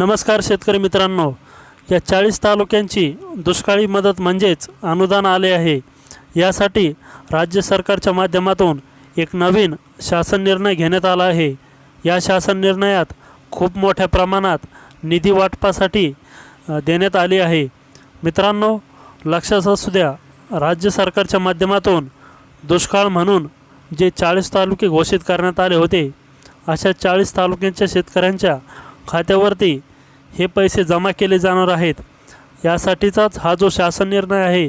नमस्कार शेतकरी मित्रांनो या चाळीस तालुक्यांची दुष्काळी मदत म्हणजेच अनुदान आले आहे. यासाठी राज्य सरकारच्या माध्यमातून एक नवीन शासन निर्णय घेण्यात आला आहे. या शासन निर्णयात खूप मोठ्या प्रमाणात निधी वाटपासाठी देण्यात आली आहे. मित्रांनो लक्षात असू द्या राज्य सरकारच्या माध्यमातून दुष्काळ म्हणून जे चाळीस तालुके घोषित करण्यात आले होते अशा चाळीस तालुक्यांच्या शेतकऱ्यांच्या खात्यावरती हे पैसे जमा केले जाणार आहेत. यासाठीचाच हा जो शासन निर्णय आहे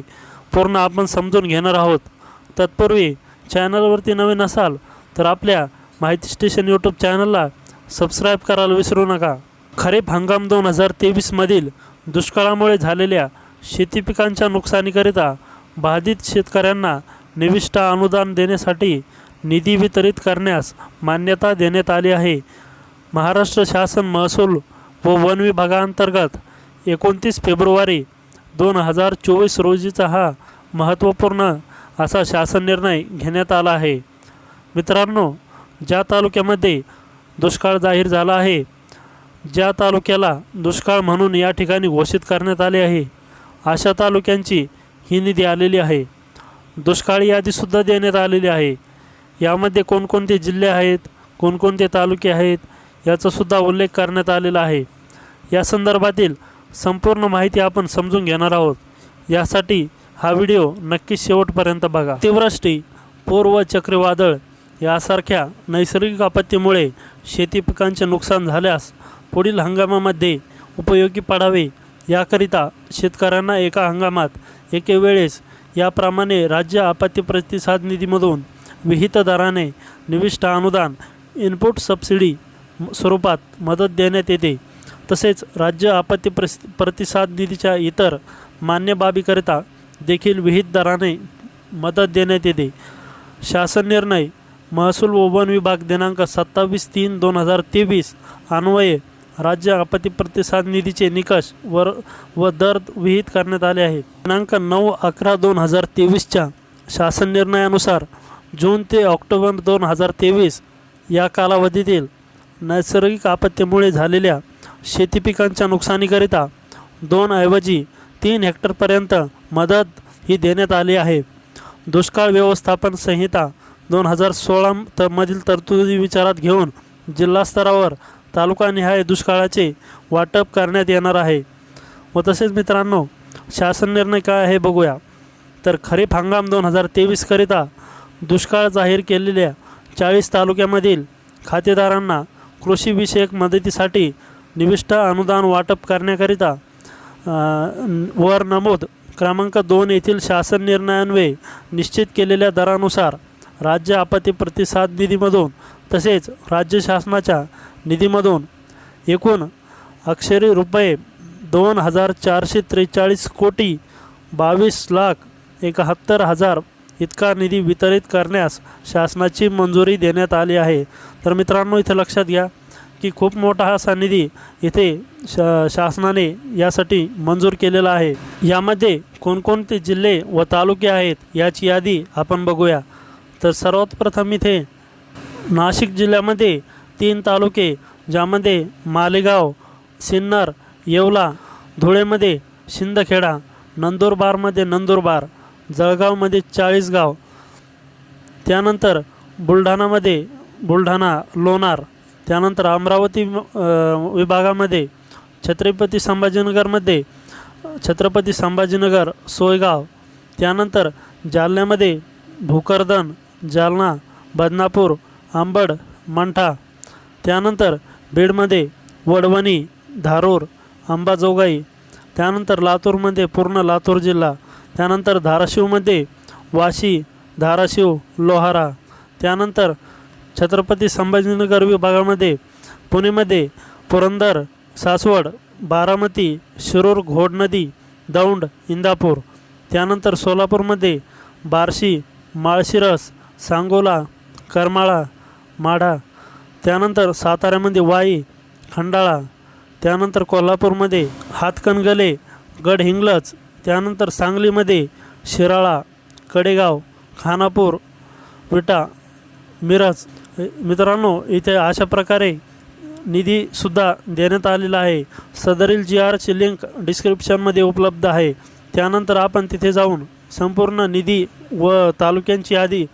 पूर्ण आपण समजून घेणार आहोत. तत्पूर्वी चॅनलवरती नवीन असाल तर आपल्या माहिती स्टेशन यूट्यूब चॅनलला सबस्क्राईब करायला विसरू नका. खरीप हंगाम दोन हजार तेवीसमधील दुष्काळामुळे झालेल्या शेती पिकांच्या नुकसानीकरिता बाधित शेतकऱ्यांना निविष्ट अनुदान देण्यासाठी निधी वितरित करण्यास मान्यता देण्यात आली आहे. महाराष्ट्र शासन महसूल व वन विभागाअंतर्गत एकोणतीस फेब्रुवारी दोन हजार चोवीस रोजीचा हा महत्त्वपूर्ण असा शासन निर्णय घेण्यात आला आहे. मित्रांनो ज्या तालुक्यामध्ये दुष्काळ जाहीर झाला आहे ज्या तालुक्याला दुष्काळ म्हणून या ठिकाणी घोषित करण्यात आले आहे अशा तालुक्यांची ही निधी आलेली आहे. दुष्काळी यादीसुद्धा देण्यात आलेली आहे. यामध्ये कोणकोणते जिल्हे आहेत कोणकोणते तालुके आहेत याचासुद्धा उल्लेख करण्यात आलेला आहे. या संदर्भातील संपूर्ण माहिती आपण समजून घेणार आहोत. यासाठी हा व्हिडिओ नक्कीच शेवटपर्यंत बघा. अतिवृष्टी पूर व चक्रीवादळ यासारख्या नैसर्गिक आपत्तीमुळे शेती पिकांचे नुकसान झाल्यास पुढील हंगामामध्ये उपयोगी पडावे याकरिता शेतकऱ्यांना एका हंगामात एके वेळेस याप्रमाणे राज्य आपत्ती प्रतिसाद निधीमधून विहित दराने निविष्ट अनुदान इनपुट सबसिडी स्वरूपात मदत देण्यात येते. तसेच राज्य आपत्ती प्रस प्रतिसाद निधीच्या इतर मान्य बाबीकरिता देखील विहित दराने मदत देण्यात येते. शासन निर्णय महसूल व वन विभाग दिनांक सत्तावीस तीन दोन हजार तेवीस अन्वये राज्य आपत्ती प्रतिसाद निधीचे निकष वर व दर विहित करण्यात आले आहे दिनांक नऊ अकरा दोन हजार तेवीसच्या शासन निर्णयानुसार जून ते ऑक्टोबर दोन हजार तेवीस या कालावधीतील नैसर्गिक आपत्तीमुळे झालेल्या शेती पिकांच्या नुकसानीकरिता दोन ऐवजी तीन हेक्टरपर्यंत मदत ही देण्यात आली आहे. दुष्काळ व्यवस्थापन संहिता दोन हजार सोळा त मधील तरतुदी विचारात घेऊन जिल्हास्तरावर तालुकानिहाय दुष्काळाचे वाटप करण्यात येणार आहे. व तसेच मित्रांनो शासन निर्णय काय आहे बघूया. तर खरीप हंगाम दोन हजार तेवीसकरिता दुष्काळ जाहीर केलेल्या चाळीस तालुक्यामधील खातेदारांना कृषीविषयक मदतीसाठी निविष्ट अनुदान वाटप करण्याकरिता वर नमूद क्रमांक दोन येथील शासन निर्णयान्वये निश्चित केलेल्या दरानुसार राज्य आपत्ती प्रतिसाद निधीमधून तसेच राज्य शासनाच्या निधीमधून एकूण अक्षरी रुपये दोन हजार चारशे त्रेचाळीस कोटी बावीस लाख एकाहत्तर हजार इतका निधी वितरित करण्यास शासनाची मंजुरी देण्यात आली आहे. तर मित्रांनो इथं लक्षात घ्या की खूप मोठा असा निधी इथे शा शासनाने यासाठी मंजूर केलेला आहे. यामध्ये कोणकोणते जिल्हे व तालुके आहेत याची यादी आपण बघूया. तर सर्वात प्रथम इथे नाशिक जिल्ह्यामध्ये तीन तालुके ज्यामध्ये मालेगाव सिन्नर येवला धुळेमध्ये शिंदखेडा नंदुरबारमध्ये नंदुरबार जळगावमध्ये चाळीस गाव. त्यानंतर बुलढाणामध्ये बुलढाणा लोणार त्यानंतर अमरावती विभागामध्ये छत्रपती संभाजीनगरमध्ये छत्रपती संभाजीनगर सोयगाव त्यानंतर जालन्यामध्ये भोकरदन जालना बदनापूर आंबड मंठा त्यानंतर बीडमध्ये वडवणी धारूर अंबाजोगाई त्यानंतर लातूरमध्ये पूर्ण लातूर जिल्हा त्यानंतर धाराशिवमध्ये वाशी धाराशिव लोहारा त्यानंतर छत्रपती संभाजीनगर विभागामध्ये पुणेमध्ये पुरंदर सासवड बारामती शिरूर घोडनदी दौंड इंदापूर त्यानंतर सोलापूरमध्ये बार्शी माळशिरस सांगोला करमाळा माढा त्यानंतर साताऱ्यामध्ये वाई खंडाळा त्यानंतर कोल्हापूरमध्ये हातकणगले गडहिंग्लज त्यानंतर सांगलीमध्ये शिराळा कडेगाव खानापूर विटा मिरज मित्रांनो इथे अशा प्रकारे निधीसुद्धा देण्यात आलेला आहे. सदरील जी आरची लिंक डिस्क्रिप्शनमध्ये उपलब्ध आहे. त्यानंतर आपण तिथे जाऊन संपूर्ण निधी व तालुक्यांची यादी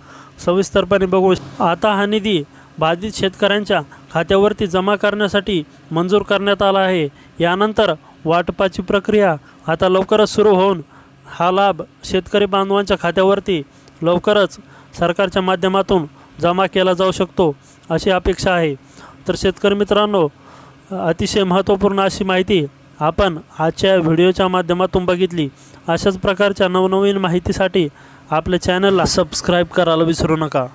सविस्तरपणे बघू. आता हा निधी बाधित शेतकऱ्यांच्या खात्यावरती जमा करण्यासाठी मंजूर करण्यात आला आहे. यानंतर वाटपाची प्रक्रिया आता लवकरच सुरू होऊन हा लाभ शेतकरी बांधवांच्या खात्यावरती लवकरच सरकारच्या माध्यमातून जमा केला जाऊ शकतो अशी अपेक्षा आहे. तर शेतकरी मित्रांनो अतिशय महत्त्वपूर्ण अशी माहिती आपण आजच्या व्हिडिओच्या माध्यमातून बघितली. अशाच प्रकारच्या नवनवीन माहितीसाठी आपल्या चॅनलला सबस्क्राईब करायला विसरू नका.